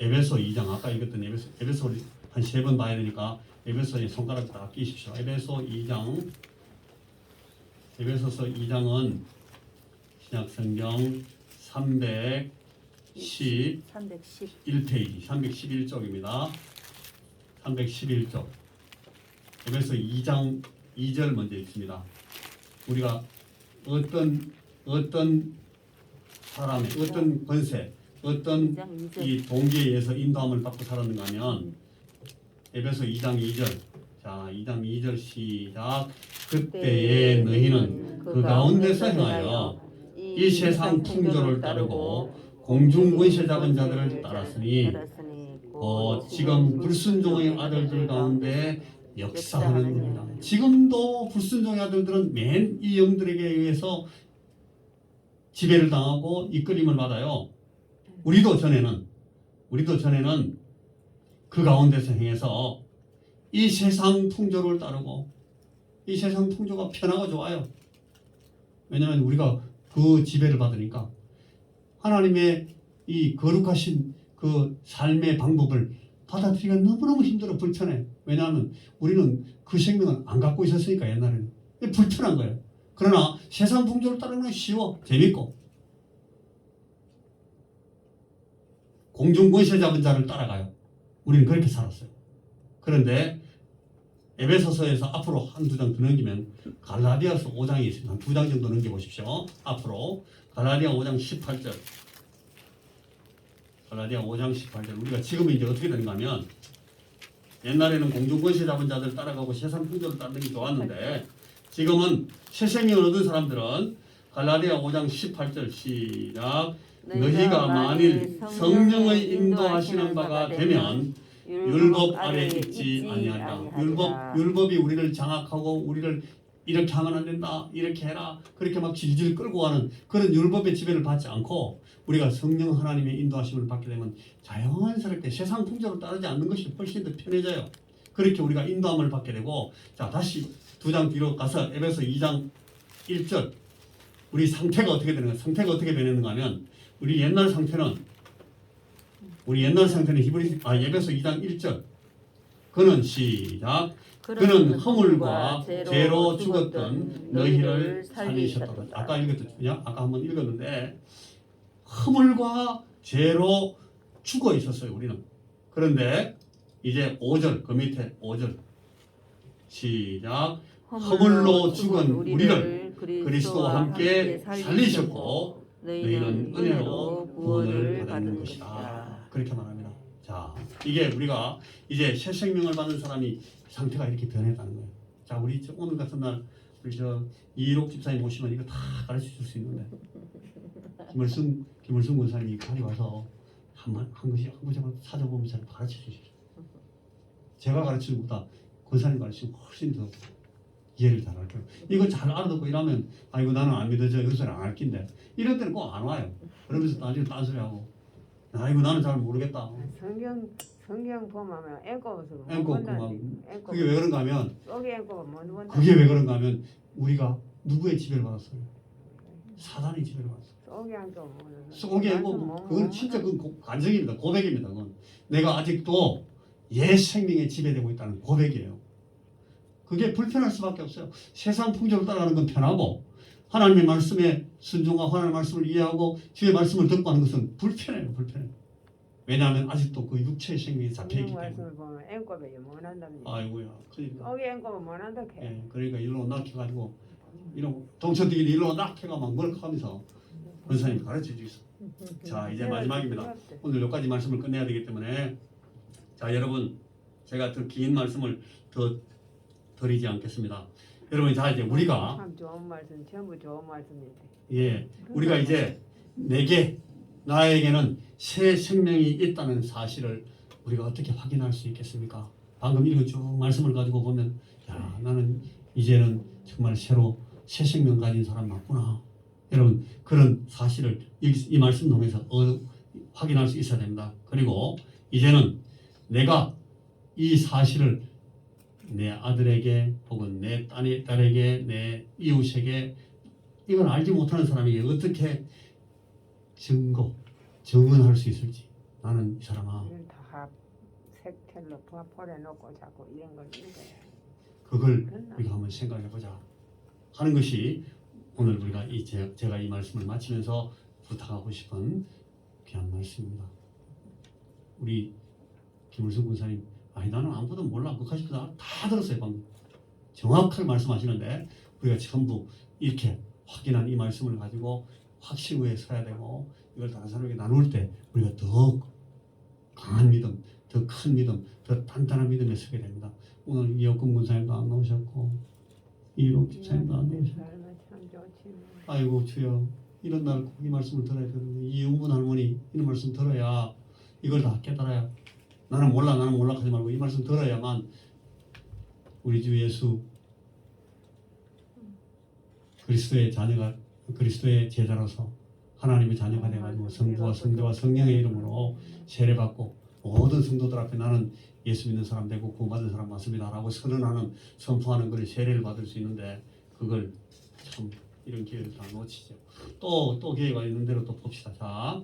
에베소 2장 아까 읽었던 에베소 에베소를 한세 번 봐야 되니까 에베소에 손가락 딱 끼십시오. 에베소 2장 에베소서 2장은 신약 성경 310 310 1페이지 311쪽입니다. 311쪽. 에베소 2장 2절 먼저 읽습니다. 우리가 어떤 어떤 사람의 어떤 권세, 어떤 2장 2절 이 동기에 의해서 인도함을 받고 살았는가 하면 에베소 2장 2절. 자, 2장 2절 시작. 그때에 너희는 그 가운데서 행하여 이 세상 풍조를 따르고 공중 권세 잡은 자들을 따랐으니 어, 지금 불순종의 아들들 가운데 역사하는 겁니다. 지금도 불순종의 아들들은 맨 이 영들에게 의해서 지배를 당하고 이끌림을 받아요. 우리도 전에는 우리도 전에는 그 가운데서 행해서 이 세상 풍조를 따르고 이 세상 풍조가 편하고 좋아요. 왜냐하면 우리가 그 지배를 받으니까 하나님의 이 거룩하신 그 삶의 방법을 받아들이기가 너무너무 힘들어 불편해. 왜냐하면 우리는 그 생명을 안 갖고 있었으니까 옛날에는 불편한 거예요. 그러나 세상 풍조를 따르는 건 쉬워, 재밌고 공중 권세 잡은 자를 따라가요. 우리는 그렇게 살았어요. 그런데 에베소서에서 앞으로 한두 장 더 넘기면 갈라디아서 5장이 있습니다. 한 두 장 정도 넘겨보십시오. 앞으로 갈라디아 5장 18절 갈라디아 5장 18절 우리가 지금은 이제 어떻게 되는가 하면 옛날에는 공중권세 잡은 자들 따라가고 세상 풍조를 따르는 게 좋았는데 지금은 새 생명을 얻은 사람들은 갈라디아 5장 18절 시작 너희가 만일 성령의 인도하시는 바가 되면 율법 아래 있지 아니하리라. 율법 율법이 우리를 장악하고 우리를 이렇게 하면 안 된다. 이렇게 해라. 그렇게 막 질질 끌고 가는 그런 율법의 지배를 받지 않고 우리가 성령 하나님의 인도하심을 받게 되면 자연스럽게 세상 풍조를 따르지 않는 것이 훨씬 더 편해져요. 그렇게 우리가 인도함을 받게 되고 자 다시 두 장 뒤로 가서 에베소 2장 1절 우리 상태가 어떻게 되는가? 상태가 어떻게 변했는가 하면 우리 옛날 상태는 우리 옛날 상태는 히브리 아 예배서 2장 1절 그는 시작 그는 허물과 죄로 죽었던 너희를 살리셨다. 아까 읽었죠? 아까 한번 읽었는데 허물과 죄로 죽어 있었어요. 우리는. 그런데 이제 5절 그 밑에 5절 시작 허물로 죽은 우리를 그리스도와 함께 살리셨고 너희는 은혜로 구원을 받는 것이다. 그렇게 말합니다. 자, 이게 우리가 이제 새 생명을 받는 사람이 상태가 이렇게 변했다는 거예요. 자, 우리 저 오늘 같은 날 우리 저 이일옥 집사님 오시면 이거 다 가르쳐 줄 수 있는데 김을승 김을승 권사님이 가리 와서 한한 한 것이 한 것만 찾아보면서 가르쳐 주십시오. 제가 가르치는 것보다 권사님 가르치면 훨씬 더 이해를 잘할 거예요. 이거 잘 알아듣고 이러면 아이고 나는 안 믿어져 이것을 안할 낀데 이럴 때는 꼭 안 와요. 그러면서 나중에 딴소리 하고 아이고 나는 잘 모르겠다. 성경 성경 보면 앵꼬 그만. 그게 왜 그런가 하면. 그게 왜 그런가 하면 우리가 누구의 지배를 받았어요? 사단의 지배를 받았어요. 속이 앵꼬 그건 진짜 고- 간증입니다. 고백입니다. 그건 내가 아직도 옛 생명에 지배되고 있다는 고백이에요. 그게 불편할 수밖에 없어요. 세상 풍조를 따라가는 건 편하고 하나님의 말씀에 순종하고 하나님의 말씀을 이해하고 주의 말씀을 듣고 하는 것은 불편해요. 불편해요. 왜냐하면 아직도 그 육체의 생명이 잡혀있기 때문에. 못한답니다. 아이고야. 그러니까. 여기 앵꼬가 못한다 해. 예, 그러니까 일로 낙해가지고 이런 동천들이 일로 낙해가 막 멀컥하면서 권사님 가르쳐 주겠어. 자 이제 마지막입니다. 오늘 여기까지 말씀을 끝내야 되기 때문에 자 여러분 제가 더 긴 말씀을 더 드리지 않겠습니다. 여러분 자 이제 우리가 참 좋은 말씀 전부 좋은 말씀인데. 예 우리가 이제 내게 나에게는 새 생명이 있다는 사실을 우리가 어떻게 확인할 수 있겠습니까? 방금 이거 쭉 말씀을 가지고 보면 야 나는 이제는 정말 새로 새 생명 가진 사람 맞구나. 여러분 그런 사실을 이, 이 말씀 통해서 어, 확인할 수 있어야 됩니다. 그리고 이제는 내가 이 사실을 내 아들에게 혹은 내 딸이, 딸에게 내 이웃에게 이걸 알지 못하는 사람에게 어떻게 증거, 증언할 수 있을지 나는 이 사람아 자꾸 이런 걸 그걸 그렇나? 우리가 한번 생각해 보자 하는 것이 오늘 우리가 이 제, 제가 이 말씀을 마치면서 부탁하고 싶은 귀한 말씀입니다. 우리 김울성 군사님 아니 나는 아무것도 몰라 그까지 다, 다 들었어요 방금 정확하게 말씀하시는데 우리가 전부 이렇게 확인한 이 말씀을 가지고 확신 위에 서야 되고 이걸 다른 사람에게 나눌 때 우리가 더 강한 믿음, 더 큰 믿음, 더 단단한 믿음에 서게 됩니다. 오늘 이혁근 군사님도 안 나오셨고 이록 집사님도 안 나오셨고 좋지 뭐. 아이고 주여 이런 날 이 말씀을 들어야 되는데 이영분 할머니 이런 말씀 들어야 이걸 다 깨달아야 나는 몰라 나는 몰라 하지 말고 이 말씀 들어야만 우리 주 예수 그리스도의 자녀가 그리스도의 제자로서 하나님의 자녀가 돼가지고 성부와 성자와 성령의 이름으로 세례받고 모든 성도들 앞에 나는 예수 믿는 사람 되고 구원받은 사람 맞습니다라고 선언하는 선포하는 그런 세례를 받을 수 있는데 그걸 참 이런 기회를 다 놓치죠. 또 또 기회가 있는 대로 또 봅시다. 자,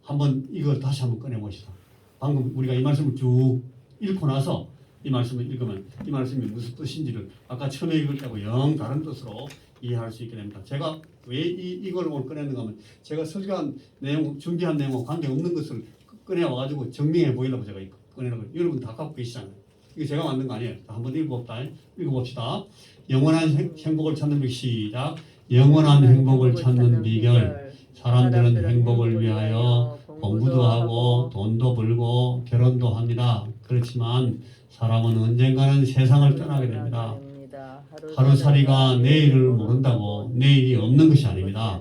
한번 이걸 다시 한번 꺼내 봅시다. 방금 우리가 이 말씀을 쭉 읽고 나서 이 말씀을 읽으면 이 말씀이 무슨 뜻인지를 아까 처음에 읽을 때하고 영 다른 뜻으로 이해할 수 있게 됩니다. 제가 왜 이, 이걸 오늘 꺼내는가 하면 제가 설교한 내용, 준비한 내용과 관계없는 것을 꺼내와가지고 증명해 보이려고 제가 꺼내는 거예요. 여러분 다 갖고 계시잖아요. 이거 제가 만든 거 아니에요. 자, 한번 읽어봅시다. 읽어봅시다. 영원한 행- 행복을 찾는 비 시작. 영원한 행복을 찾는 비결. 사람들은 행복을 위하여 공부도 하고 돈도 벌고 결혼도 합니다. 그렇지만 사람은 언젠가는 세상을 떠나게 됩니다. 하루살이가 내일을 모른다고 내일이 없는 것이 아닙니다.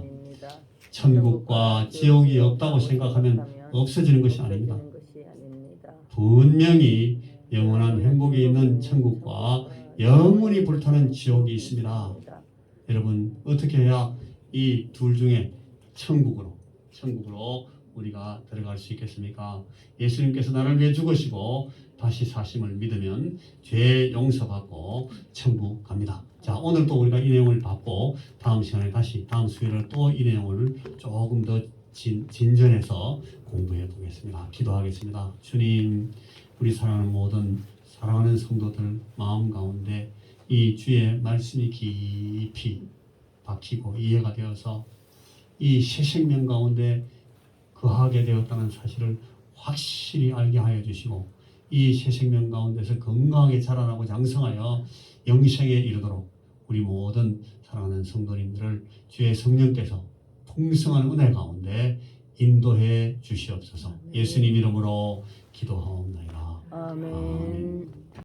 천국과 지옥이 없다고 생각하면 없어지는 것이 아닙니다. 분명히 영원한 행복이 있는 천국과 영원히 불타는 지옥이 있습니다. 여러분 어떻게 해야 이 둘 중에 천국으로 천국으로 우리가 들어갈 수 있겠습니까? 예수님께서 나를 위해 죽으시고 다시 사심을 믿으면 죄 용서받고 천국 갑니다. 자 오늘 또 우리가 이 내용을 받고 다음 시간에 다시 다음 수요일에 또 이 내용을 조금 더 진, 진전해서 공부해 보겠습니다. 기도하겠습니다. 주님 우리 사랑하는 모든 사랑하는 성도들 마음 가운데 이 주의 말씀이 깊이 박히고 이해가 되어서 이 새 생명 가운데 거하게 되었다는 사실을 확실히 알게 하여 주시고 이 새 생명 가운데서 건강하게 자라나고 장성하여 영생에 이르도록 우리 모든 사랑하는 성도님들을 주의 성령께서 풍성한 은혜 가운데 인도해 주시옵소서 예수님 이름으로 기도하옵나이다. 아멘.